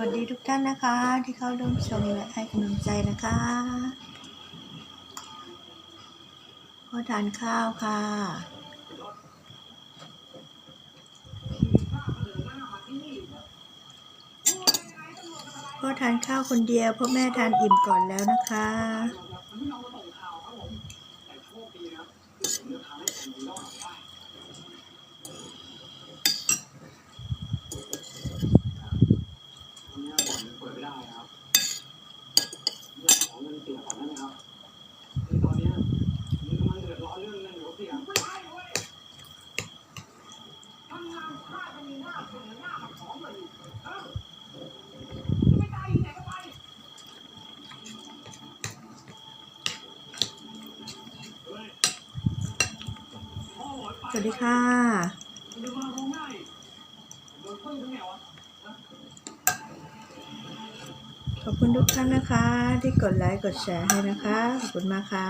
วัสดีทุกท่านนะคะ ที่เข้าร่วมชมและให้กำลังใจนะคะพอทานข้าวค่ะพ่อทานข้าวคนเดียวพ่อแม่ทานอิ่มก่อนแล้วนะคะ วันนี้บ่อนมันเปิดไม่ได้ครับเรื่องของ เงินเสียก่อนได้ไหมครับคือตอนนี้มึงกำลังเดือดร้อนเรื่องเงินหัวเสียไม่ได้เว้ยทำงานพลาจะมีหน้าเสียหน้ากับของเลยเออไม่ได้ที่ไหนก็ไปสวัสดีค่ะ ขอบคุณทุกท่านนะคะ ที่กดไลค์กดแชร์ให้นะคะ ขอบคุณมากค่ะ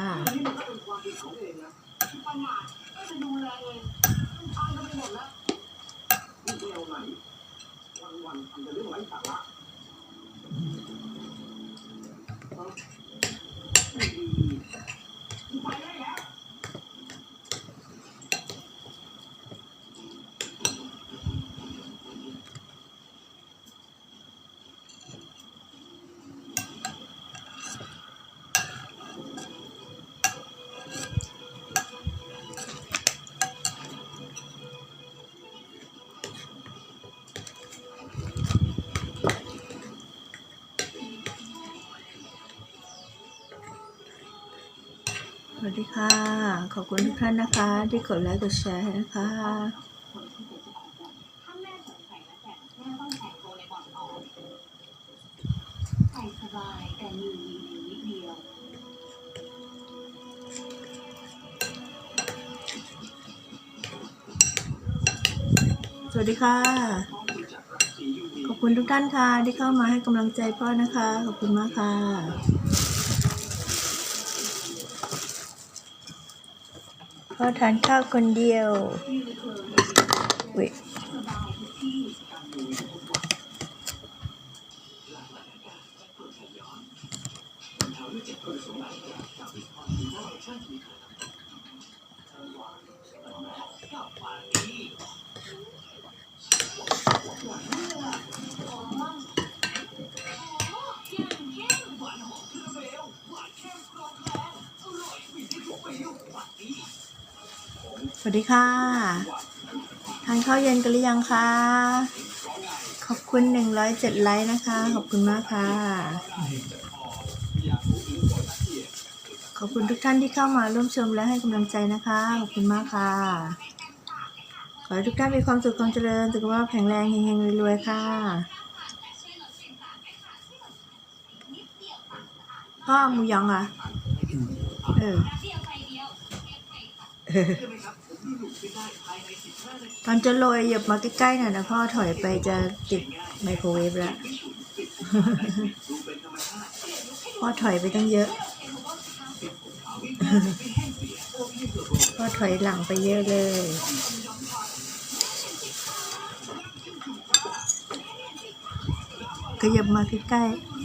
วัสดีค่ะ ขอบคุณทุกท่านนะคะ ที่กดไลค์กดแชร์ให้นะคะถ้ายแต่อยู่นิดเดียวสวัสดีค่ะ ขอบคุณทุกท่านค่ะที่เข้ามาให้กำลังใจพ่อนะคะ ขอบคุณมากค่ะ พ่อทานข้าวคนเดียวอุ้ยสบายทุ สวัสดีค่ะ ทานข้าวเย็นกันหรือยังคะ ขอบคุณหนึ่งร้อยเจ็ดไลค์นะคะ ขอบคุณมากค่ะ ขอบคุณทุกท่านที่เข้ามาร่วมชมและให้กำลังใจนะคะ ขอบคุณมากค่ะ ขอให้ทุกท่านมีความสุขความเจริญสุขภาพแข็งแรงเฮงๆรวยๆค่ะพ่อมูยองอะ เออ ตอนจะโรยหยียบมาใกล้ๆหน่อยนะพ่อถอยไปจะติดไมโครเวฟแล้วพ่อถอยไปตั้งเยอะ พ่อถอยหลังไปเยอะเลยขยับมาใกล้ๆ